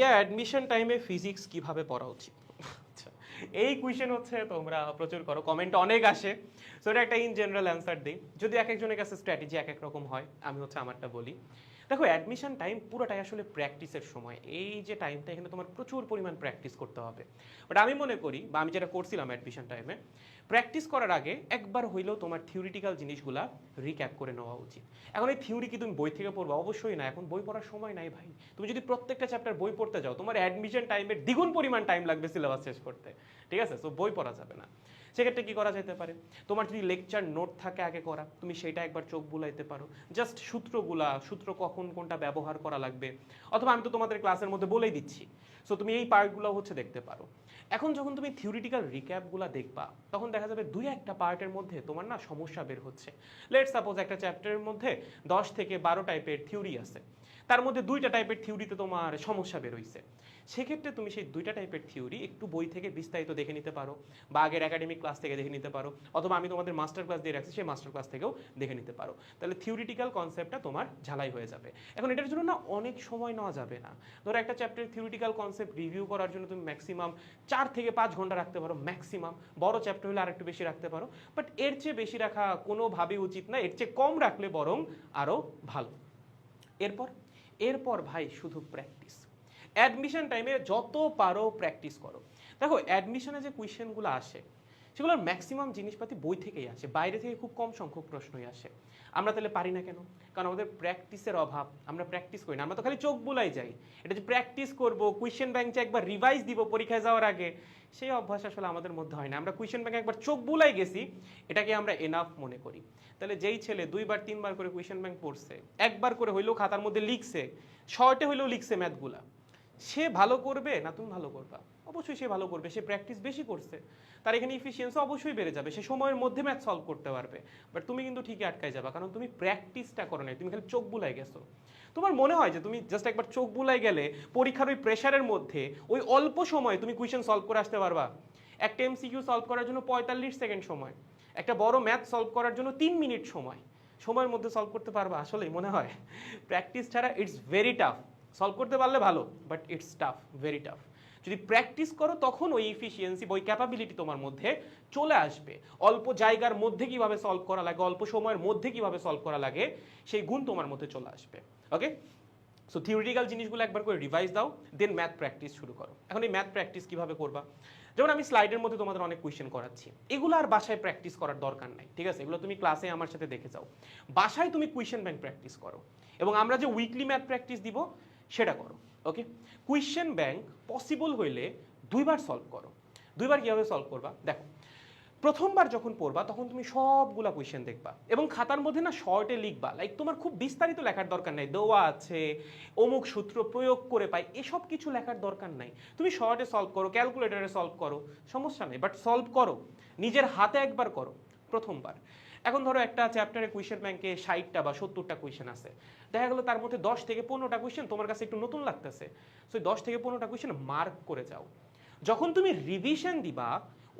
ইয়া admission টাইমে physics কীভাবে পড়া উচিত? আচ্ছা এই কুয়েশন হচ্ছে তোমরা প্রচুর করো কমেন্ট অনেক আসে। সো এটা একটা ইন জেনারেল অ্যান্সার দিই। যদি এক একজনের কাছে স্ট্র্যাটেজি এক এক রকম হয়, আমি হচ্ছে আমারটা বলি। দেখো অ্যাডমিশন টাইম পুরোটাই আসলে প্র্যাকটিসের সময়। এই যে টাইমটা এখানে তোমার প্রচুর পরিমাণ প্র্যাকটিস করতে হবে। বাট আমি মনে করি, বা আমি যেটা করছিলাম অ্যাডমিশন টাইমে প্র্যাকটিস করার আগে একবার হইলেও তোমার থিওরিটিক্যাল জিনিসগুলা রিক্যাপ করে নেওয়া উচিত। এখন এই থিওরি কি তুমি বই থেকে পড়বে? অবশ্যই না। এখন বই পড়ার সময় নাই ভাই। তুমি যদি প্রত্যেকটা চ্যাপ্টার বই পড়তে যাও, তোমার অ্যাডমিশন টাইমের দ্বিগুণ পরিমাণ টাইম লাগবে সিলেবাস শেষ করতে। ঠিক আছে? সো বই পড়া যাবে না। সেক্ষেত্রে কি করা যেতে পারে? তোমার যদি লেকচার নোট থাকে আগে করা, তুমি সেটা একবার চোখ বুলাইতে পারো। জাস্ট সূত্রগুলা, সূত্র কখন কোনটা ব্যবহার করা লাগবে? অথবা আমি তো তোমাদের ক্লাসের মধ্যে বলেই দিচ্ছি। সো তুমি এই পার্টগুলো হচ্ছে দেখতে পারো। এখন যখন তুমি থিওরিটিক্যাল রিক্যাপগুলো দেখবা, তখন দেখা যাবে দুই একটা পার্টের মধ্যে তোমার না সমস্যা বের হচ্ছে। লেট সাপোজ একটা চ্যাপ্টারের মধ্যে দশ থেকে বারো টাইপের থিওরি আছে। তার মধ্যে দুইটা টাইপের থিওরিতে তোমার সমস্যা বের হইছে সেক্ষেত্রে তুমি সেই দুইটা টাইপের থিওরি একটু বই থেকে বিস্তারিত দেখে নিতে পারো বা আগের একাডেমিক ক্লাস থেকে দেখে নিতে পারো অথবা আমি তোমাদের মাস্টার ক্লাস দিয়ে রাখছি সেই মাস্টার ক্লাস থেকেও দেখে নিতে পারো। তাহলে থিওরিটিক্যাল কনসেপ্টটা তোমার ঝালাই হয়ে যাবে। এখন এটার জন্য না অনেক সময় নেওয়া যাবে না। ধরো একটা চ্যাপ্টারের থিওরিটিক্যাল কনসেপ্ট রিভিউ করার জন্য তুমি ম্যাক্সিমাম চার থেকে পাঁচ ঘণ্টা রাখতে পারো ম্যাক্সিমাম বড় চ্যাপ্টার হলে আরেকটু বেশি রাখতে পারো। বাট এর চেয়ে বেশি রাখা কোনোভাবেই উচিত না। এর চেয়ে কম রাখলে বরং আরও ভালো। এরপর এরপর ভাই শুধু প্র্যাকটিস অ্যাডমিশন টাইমে যত পারো প্র্যাকটিস করো। দেখো অ্যাডমিশনে যে কোয়েশ্চেনগুলো আসে সেগুলোর ম্যাক্সিমাম জিনিসপাতি বই থেকেই আসে, বাইরে থেকে খুব কম সংখ্যক প্রশ্নই আসে। আমরা তাহলে পারি না কেন? কারণ আমাদের প্র্যাকটিসের অভাব, আমরা প্র্যাকটিস করি না, আমরা তো খালি চোখ বুলাই যাই। এটা যে প্র্যাকটিস করব কুয়েশ্চেন ব্যাংকে একবার রিভাইজ দিব পরীক্ষায় যাওয়ার আগে, সেই অভ্যাস আসলে আমাদের মধ্যে হয় না। আমরা কুয়েশ্চেন ব্যাংকে একবার চোখ বুলাই গেছি, এটাকে আমরা এনাফ মনে করি। তাহলে যেই ছেলে দুইবার, তিনবার করে কুয়েশ্চেন ব্যাংক পড়ছে, একবার করে হইলেও খাতার মধ্যে লিখছে শর্টে হইলেও লিখছে ম্যাথগুলা সে ভালো করবে না তুমি ভালো করবা? অবশ্যই সে ভালো করবে, সে প্র্যাকটিস বেশি করছে। তার এখানে ইফিসিয়েন্সি অবশ্যই বেড়ে যাবে, সে সময়ের মধ্যে ম্যাথ সলভ করতে পারবে। বাট তুমি কিন্তু ঠিকই আটকায় যাবা, কারণ তুমি প্র্যাকটিসটা করো নাই, তুমি খালি চোখ বুলাই গেছো। তোমার মনে হয় যে তুমি জাস্ট একবার চোখ বুলাই গেলে পরীক্ষার ওই প্রেশারের মধ্যে ওই অল্প সময়ে তুমি কুয়েশন সলভ করে আসতে পারবা? একটা এমসিকিউ সলভ করার জন্য পঁয়তাল্লিশ সেকেন্ড সময়, একটা বড় ম্যাথ সলভ করার জন্য তিন মিনিট সময়। সময়ের মধ্যে সলভ করতে পারবা, আসলেই মনে হয়? প্র্যাকটিস ছাড়া ইটস ভেরি টাফ সলভ করতে পারলে ভালো but it's tough very tough যদি প্র্যাকটিস করো, তখন ওই ইফিসিয়েন্সি ওই ক্যাপাবিলিটি তোমার মধ্যে চলে আসবে। অল্প জায়গার মধ্যে কীভাবে সলভ করা লাগে, অল্প সময়ের মধ্যে কীভাবে সলভ করা লাগে, সেই গুণ তোমার মধ্যে চলে আসবে ওকে সো থিওরিটিক্যাল জিনিসগুলো একবার করে রিভাইজ দাও দেন ম্যাথ প্র্যাকটিস শুরু করো। এখন এই ম্যাথ প্র্যাকটিস কীভাবে করবা? যেমন আমি স্লাইডের মধ্যে তোমাদের অনেক কোয়েশ্চেন করাচ্ছি। এগুলো আর বাসায় প্র্যাকটিস করার দরকার নাই, ঠিক আছে? এগুলো তুমি ক্লাসে আমার সাথে দেখে যাও। বাসায় তুমি কোয়েশ্চেন ব্যাংক প্র্যাকটিস করো। এবং আমরা যে উইকলি ম্যাথ প্র্যাকটিস দিব সেটা করো ওকে কোয়েশ্চেন ব্যাংক পসিবল হইলে দুইবার সলভ করো। দুইবার কীভাবে সলভ করবা? দেখো, প্রথমবার যখন পড়বা, তখন তুমি সবগুলা কোয়েশ্চেন দেখবা এবং খাতার মধ্যে না শর্টে লিখবা লাইক তোমার খুব বিস্তারিত লেখার দরকার নাই। দোয়া আছে, অমুক সূত্র প্রয়োগ করে পাই, এসব কিছু লেখার দরকার নাই। তুমি শর্টে সলভ করো ক্যালকুলেটরে সলভ করো, সমস্যা নেই বাট সলভ করো। নিজের হাতে একবার করো, প্রথমবার। এখন ধরো একটা চ্যাপ্টারে কুয়েশন ব্যাংকে ষাটটা বা সত্তরটা কোয়েশ্চেন আছে। দেখা গেলো তার মধ্যে দশ থেকে পনেরোটা কোয়েশ্চেন তোমার কাছে একটু নতুন লাগতেছে। সো দশ থেকে পনেরোটা কোয়েশ্চেন মার্ক করে যাও। যখন তুমি রিভিশন দিবা,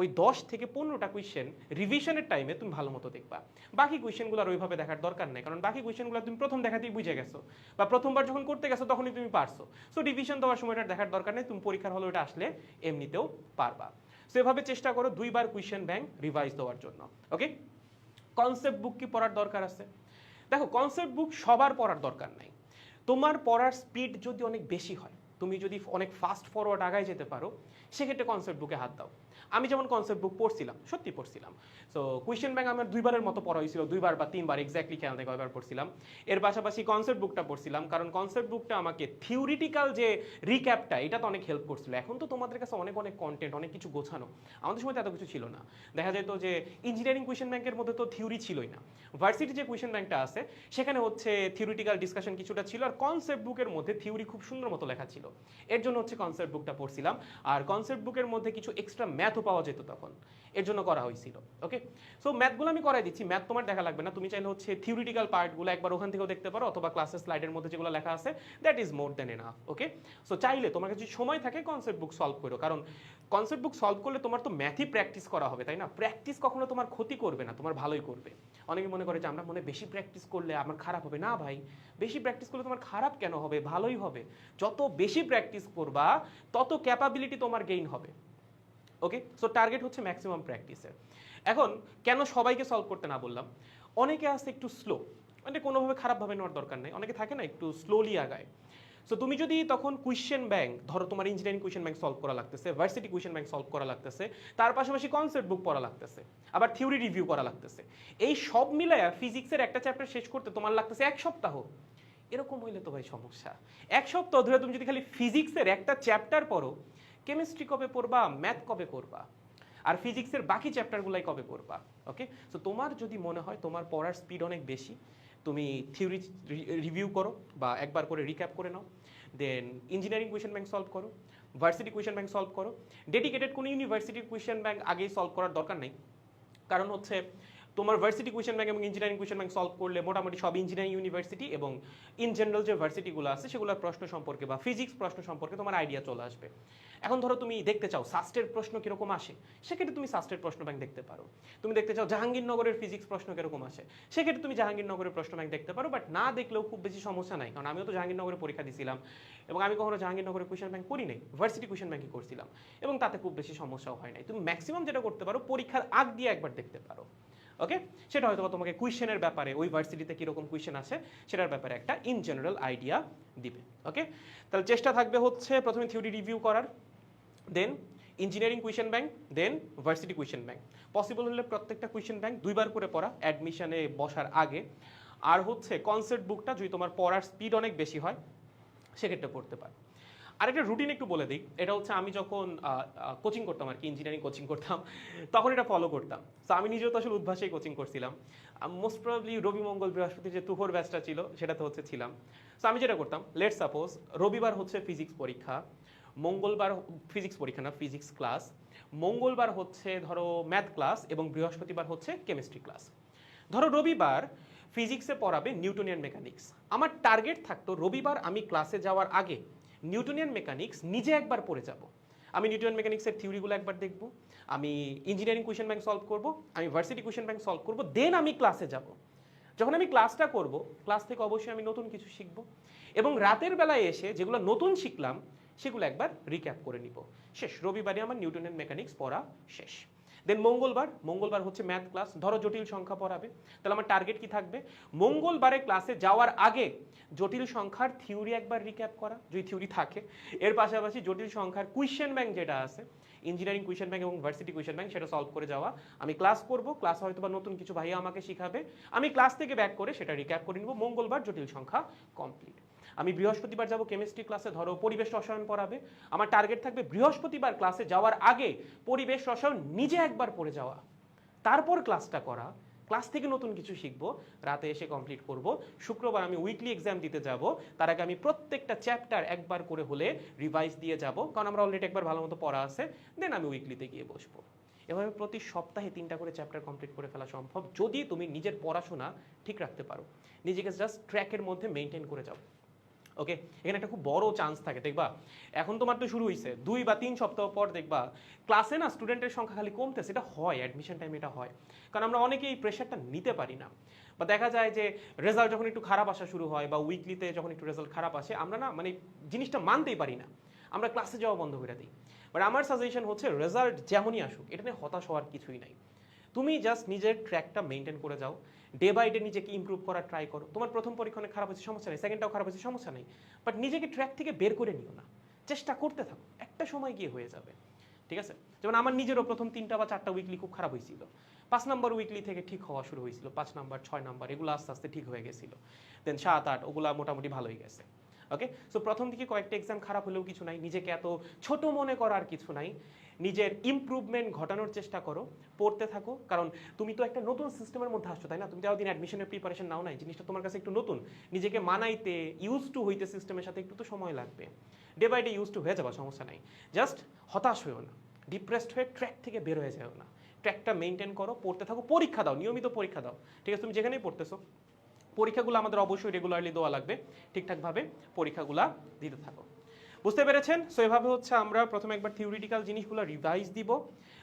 ওই দশ থেকে পনেরোটা কোয়েশ্চেন রিভিশনের টাইমে তুমি ভালো মতো দেখবা। বাকি কোয়েশ্চেনগুলো আর ওইভাবে দেখার দরকার নেই, কারণ বাকি কোয়েশ্চেনগুলো তুমি প্রথম দেখাতেই বুঝে গেছো। বা প্রথমবার যখন করতে গেছো তখনই তুমি পারছ। সো রিভিশন দেওয়ার সময় এটা দেখার দরকার নেই, তুমি পরীক্ষার হলে ওটা আসলে এমনিতেও পারবা। সো এভাবে চেষ্টা করো দুইবার কোয়েশ্চেন ব্যাংক রিভাইজ দেওয়ার জন্য ওকে কনসেপ্ট বুক কি পড়ার দরকার আছে? দেখো কনসেপ্ট বুক সবার পড়ার দরকার নাই। তোমার পড়ার স্পিড যদি অনেক বেশি হয়, তুমি যদি অনেক ফাস্ট ফরওয়ার্ড আগায় যেতে পারো, সেক্ষেত্রে কনসেপ্ট বুকে হাত দাও। আমি যেমন কনসেপ্ট বুক পড়ছিলাম, সত্যি পড়ছিলাম। সো কোয়েশ্চেন ব্যাংক আমার দুইবারের মতো পড়া হয়েছিল, দুইবার বা তিনবার এক্স্যাক্টলি খেয়াল থেকে কয়বার পড়ছিলাম। এর পাশাপাশি কনসেপ্ট বুকটা পড়ছিলাম, কারণ কনসেপ্ট বুকটা আমাকে থিওরিটিক্যাল যে রিক্যাপটা এটা তো অনেক হেল্প করছিল। এখন তো তোমাদের কাছে অনেক অনেক কন্টেন্ট অনেক কিছু গোছানো। আমাদের সময় তো এত কিছু ছিল না। দেখা যেত যে ইঞ্জিনিয়ারিং কোয়েশ্চেন ব্যাংকের মধ্যে তো থিওরি ছিলই না। ভার্সিটি যে কোয়েশ্চেন ব্যাংকটা আছে, সেখানে হচ্ছে থিওরিটিক্যাল ডিসকাশন কিছুটা ছিল, আর কনসেপ্ট বুকের মধ্যে থিওরি খুব সুন্দর মতো লেখা ছিল। এর জন্য হচ্ছে কনসেপ্ট বুকটা পড়ছিলাম। আর কনসেপ্ট বুকের মধ্যে কিছু এক্সট্রা ম্যাথও পাওয়া যেত তখন। এর জন্য করা হয়েছিল ওকে সো ম্যাথগুলো আমি করাই দিচ্ছি। ম্যাথ তোমার দেখা লাগবে না। তুমি চাইলে হচ্ছে থিওরিটিক্যাল পার্টগুলো একবার ওখান থেকেও দেখতে পারো, অথবা ক্লাসের স্লাইডের মধ্যে যেগুলো লেখা আছে that is more than enough okay so চাইলে তোমার কাছে সময় থাকে কনসেপ্ট বুক সলভ করো, কারণ কনসেপ্ট বুক সলভ করলে তোমার তো ম্যাথই প্র্যাকটিস করা হবে, তাই না? প্র্যাকটিস কখনো তোমার ক্ষতি করবে না, তোমার ভালোই করবে। অনেকে মনে করে যে, আমরা মনে বেশি প্র্যাকটিস করলে আমার খারাপ হবে। না ভাই, বেশি প্র্যাকটিস করলে তোমার খারাপ কেন হবে? ভালোই হবে। যত বেশি প্র্যাকটিস করবা, তত ক্যাপাবিলিটি তোমার গেইন হবে। ওকে সো টার্গেট হচ্ছে ম্যাক্সিমাম প্র্যাকটিসের এখন, কেন সবাইকে সলভ করতে না বললাম? অনেকে আছে একটু স্লো মানে কোনোভাবে খারাপভাবে নেওয়ার দরকার নেই। অনেকে থাকে না, একটু স্লোলি আগায়। সো তুমি যদি তখন কুয়েশ্চেন ব্যাংক ধরো তোমার ইঞ্জিনিয়ারিং কুয়েশ্চেন ব্যাংক সলভ করা লাগতেছে ভার্সিটি কুয়েশ্চেন ব্যাংক সলভ করা লাগতেছে, তার পাশাপাশি কনসেপ্ট বুক পড়া লাগতেছে, আবার থিওরি রিভিউ করা লাগতেছে। এই সব মিলায়া ফিজিক্সের একটা চ্যাপ্টার শেষ করতে তোমার লাগতেছে এক সপ্তাহ। এরকম হইলে তো ভাই সমস্যা। এক সপ্তাহ ধরে তুমি যদি খালি ফিজিক্সের একটা চ্যাপ্টার পড়ো কেমিস্ট্রি কবে পড়বা, ম্যাথ কবে করবা, আর ফিজিক্সের বাকি চ্যাপ্টারগুলাই কবে করবা ওকে সো তোমার যদি মনে হয় তোমার পড়ার স্পিড অনেক বেশি, তুমি থিওরি রিভিউ করো বা একবার করে রিক্যাপ করে নাও then engineering question bank solve করো ভার্সিটি কোয়েশ্চেন ব্যাংক সলভ করো ডেডিকেটেড কোনো ইউনিভার্সিটির কোয়েশ্চেন ব্যাংক আগেই সলভ করার দরকার নেই, কারণ হচ্ছে তোমার ভার্সিটি কোয়েশ্চেন ব্যাংক এবং ইঞ্জিনিয়ারিং কোয়েশ্চেন ব্যাংক সলভ করলে মোটামুটি সব ইঞ্জিনিয়ারিং ইউনিভার্সিটি এবং ইন জেনারেল যে ভার্সিটিগুলো আছে, সেগুলোর প্রশ্ন সম্পর্কে বা ফিজিক্স প্রশ্ন সম্পর্কে তোমার আইডিয়া চলে আসবে। এখন ধরো তুমি দেখতে চাও সাস্টের প্রশ্ন কীরকম আসে? সেক্ষেত্রে তুমি সাস্টের প্রশ্ন ব্যাংক দেখতে পারো। তুমি দেখতে চাও জাহাঙ্গীরনগরের ফিজিক্স প্রশ্ন কীরকম আসে? সেক্ষেত্রে তুমি জাহাঙ্গীরনগরের প্রশ্ন ব্যাংক দেখতে পারো বাট না দেখলেও খুব বেশি সমস্যা নাই, কারণ আমিও তো জাহাঙ্গীরনগরে পরীক্ষা দিয়েছিলাম এবং আমি কখনো জাহাঙ্গীরনগরের কোয়েশ্চেন ব্যাংক করি নাই ভার্সিটি কোয়েশ্চেন ব্যাংকই করছিলাম এবং তাতে খুব বেশি সমস্যাও হয় নাই। তুমি ম্যাক্সিমাম যেটা করতে পারো, পরীক্ষার আগ দিয়ে একবার দেখতে পারো। ওকে সেটা হয়তো তোমাকে কুয়েশনের ব্যাপারে, ওই ভার্সিটিতে কীরকম কুয়েশন আছে, সেটার ব্যাপারে একটা ইন জেনারেল আইডিয়া দিবে। ওকে তাহলে চেষ্টা থাকবে হচ্ছে প্রথমে থিওরি রিভিউ করার then engineering question bank then varsity question bank possible হলে প্রত্যেকটা কুয়েশন ব্যাংক দুইবার করে পড়া অ্যাডমিশনে বসার আগে। আর হচ্ছে কনসেপ্ট বুকটা যদি তোমার পড়ার স্পিড অনেক বেশি হয়, সেক্ষেত্রে পড়তে পারো। আর একটা রুটিন একটু বলে দিই। এটা হচ্ছে আমি যখন কোচিং করতাম আর কি ইঞ্জিনিয়ারিং কোচিং করতাম, তখন এটা ফলো করতাম। তো আমি নিজেও তো আসলে উদ্ভাসেই কোচিং করছিলাম। মোস্ট প্রবলি রবি মঙ্গল বৃহস্পতি যে তুহর ব্যাচটা ছিল, সেটাতে হচ্ছে ছিলাম। তো আমি যেটা করতাম লেট সাপোজ রবিবার হচ্ছে ফিজিক্স পরীক্ষা, মঙ্গলবার ফিজিক্স পরীক্ষা না ফিজিক্স ক্লাস মঙ্গলবার হচ্ছে ধরো ম্যাথ ক্লাস এবং বৃহস্পতিবার হচ্ছে কেমিস্ট্রি ক্লাস ধরো রবিবার ফিজিক্সে পড়াবে নিউটনিয়ান মেকানিক্স আমার টার্গেট থাকতো রবিবার আমি ক্লাসে যাওয়ার আগে নিউটনিয়ান মেকানিক্স নিজে একবার পড়ে যাব। আমি নিউটনিয়ান মেকানিক্সের থিওরিগুলো একবার দেখব, আমি ইঞ্জিনিয়ারিং কোয়েশ্চেন ব্যাংক সলভ করব, আমি ভার্সিটি কোয়েশ্চেন ব্যাংক সলভ করব দেন আমি ক্লাসে যাব। যখন আমি ক্লাসটা করব ক্লাস থেকে অবশ্যই আমি নতুন কিছু শিখব এবং রাতের বেলায় এসে যেগুলো নতুন শিখলাম, সেগুলো একবার রিক্যাপ করে নিব। শেষ, রবিবারে আমার নিউটনিয়ান মেকানিক্স পড়া শেষ। দেন মঙ্গলবার মঙ্গলবার হচ্ছে ম্যাথ ক্লাস ধরো জটিল সংখ্যা পড়াবে। তাহলে আমার টার্গেট কি থাকবে? মঙ্গলবারে ক্লাসে যাওয়ার আগে জটিল সংখ্যার থিওরি একবার রিক্যাপ করা, যদি থিওরি থাকে। এর পাশাপাশি জটিল সংখ্যার কুয়েশ্চেন ব্যাংক যেটা আছে ইঞ্জিনিয়ারিং কুয়েশ্চেন ব্যাংক এবং ভার্সিটি কুয়েশ্চেন ব্যাংক সেটা সলভ করে যাওয়া। আমি ক্লাস করব ক্লাস হয়তো বা নতুন কিছু ভাইয়া আমাকে শিখাবে। আমি ক্লাস থেকে ব্যাক করে সেটা রিক্যাপ করে নিব। মঙ্গলবার জটিল সংখ্যা কমপ্লিট আমি বৃহস্পতিবার যাব কেমিস্ট্রি ক্লাসে ধরো পরিবেশ রসায়ন পড়াবে। আমার টার্গেট থাকবে বৃহস্পতিবার ক্লাসে যাওয়ার আগে পরিবেশ রসায়ন নিজে একবার পড়ে যাওয়া। তারপর ক্লাসটা করা। ক্লাস থেকে নতুন কিছু শিখব। রাতে এসে কমপ্লিট করব। শুক্রবার আমি উইকলি এক্সাম দিতে যাব। তার আগে আমি প্রত্যেকটা চ্যাপ্টার একবার করে হলে রিভাইজ দিয়ে যাব। কারণ আমরা অলরেডি একবার ভালো মতো পড়া আছে। দেন আমি উইকলিতে গিয়ে বসবো। এভাবে প্রতি সপ্তাহে তিনটা করে চ্যাপ্টার কমপ্লিট করে ফেলা সম্ভব। যদি তুমি নিজের পড়াশোনা ঠিক রাখতে পারো। নিজেকে জাস্ট ট্র্যাকের মধ্যে মেনটেন করে যাও। ওকে এখানে একটা খুব বড় চান্স থাকে, দেখবা? এখন তোমার তো শুরু হয়েছে দুই বা তিন সপ্তাহ পর দেখবা ক্লাসে না স্টুডেন্টের সংখ্যা খালি কমতেছে। এটা হয় অ্যাডমিশন টাইম এটা হয়। কারণ আমরা অনেকেই প্রেশারটা নিতে পারি না। বা দেখা যায় যে রেজাল্ট যখন একটু খারাপ আসা শুরু হয় বা উইকলিতে যখন একটু রেজাল্ট খারাপ আসে, আমরা না মানে জিনিসটা মানতেই পারি না। আমরা ক্লাসে যাওয়া বন্ধ করে দিই। বাট আমার সাজেশন হচ্ছে রেজাল্ট যেমনই আসুক, এটা নিয়ে হতাশ হওয়ার কিছুই নাই। তুমি জাস্ট নিজের ট্র্যাকটা মেনটেন করে যাও। ডে বাই ডে নিজেকে ইমপ্রুভ করার ট্রাই করো। তোমার প্রথম পরীক্ষণে খারাপ হয়েছে, সমস্যা নেই। সেকেন্ডটাও খারাপ হয়েছে, সমস্যা নেই। বাট নিজেকে ট্র্যাক থেকে বের করে নিও না। চেষ্টা করতে থাকো। একটা সময় গিয়ে হয়ে যাবে। ঠিক আছে? যেমন আমার নিজেরও প্রথম তিনটা বা চারটা উইকলি খুব খারাপ হয়েছিল। পাঁচ নাম্বার উইকলি থেকে ঠিক হওয়া শুরু হয়েছিল। পাঁচ নাম্বার ছয় নাম্বার এগুলো আস্তে আস্তে ঠিক হয়ে গেছিল। দেন সাত, আট, ওগুলা মোটামুটি ভালোই গেছে। ওকে সো প্রথম দিকে কয়েকটা এক্সাম খারাপ হলেও কিছু নাই। নিজেকে এত ছোট মনে করার কিছু নাই। নিজের ইমপ্রুভমেন্ট ঘটানোর চেষ্টা করো, পড়তে থাকো। কারণ তুমি তো একটা নতুন সিস্টেমের মধ্যে আসছো, তাই না? তুমি তো দিন অ্যাডমিশনের প্রিপারেশন নাও নাই। জিনিসটা তোমার কাছে একটু নতুন। নিজেকে মানাইতে ইউজ টু হইতে সিস্টেমের সাথে একটু তো সময় লাগবে। Day by day use to হয়ে যাবা, সমস্যা নাই। জাস্ট হতাশ হয়েও না। ডিপ্রেসড হয়ে ট্র্যাক থেকে বের হয়ে যাও না। ট্র্যাকটা মেনটেন করো, পড়তে থাকো। পরীক্ষা দাও, নিয়মিত পরীক্ষা দাও। ঠিক আছে? তুমি যেখানেই পড়তেছো পরীক্ষাগুলো আমাদের অবশ্যই রেগুলারলি দেওয়া লাগবে। ঠিকঠাকভাবে পরীক্ষাগুলা দিতে থাকো। বুঝতে পেরেছেন? সো এভাবে হচ্ছে আমরা প্রথমে একবার থিওরিটিক্যাল জিনিসগুলো রিভাইজ দিব।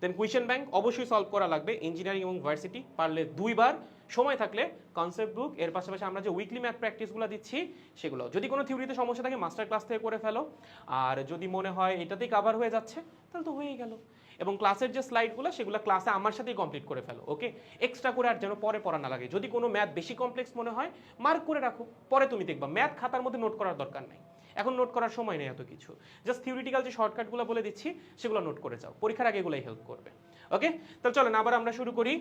দেন কুয়েশন ব্যাংক অবশ্যই সলভ করা লাগবে। ইঞ্জিনিয়ারিং এবং ভার্সিটি পারলে দুইবার সময় থাকলে কনসেপ্ট বুক এর পাশাপাশি আমরা যে উইকলি ম্যাথ প্র্যাকটিসগুলো দিচ্ছি, সেগুলো। যদি কোনো থিওরিতে সমস্যা থাকে মাস্টার ক্লাস থেকে করে ফেলো। আর যদি মনে হয় এটাতেই কাভার হয়ে যাচ্ছে, তাহলে তো হয়েই গেল। এবং ক্লাসের যে স্লাইডগুলো সেগুলো ক্লাসে আমার সাথেই কমপ্লিট করে ফেলো ওকে এক্সট্রা করে আর যেন পরে পড়া না লাগে। যদি কোনো ম্যাথ বেশি কমপ্লেক্স মনে হয় মার্ক করে রাখো। পরে তুমি দেখবা। ম্যাথ খাতার মধ্যে নোট করার দরকার নাই। এখন নোট করার সময় নেই এত কিছু। জাস্ট থিওরিটিক্যাল যে শর্টকাটগুলো বলে দিচ্ছি, সেগুলো নোট করে যাও। পরীক্ষার আগে এগুলোই হেল্প করবে ওকে তাহলে চলেন, আবার আমরা শুরু করি।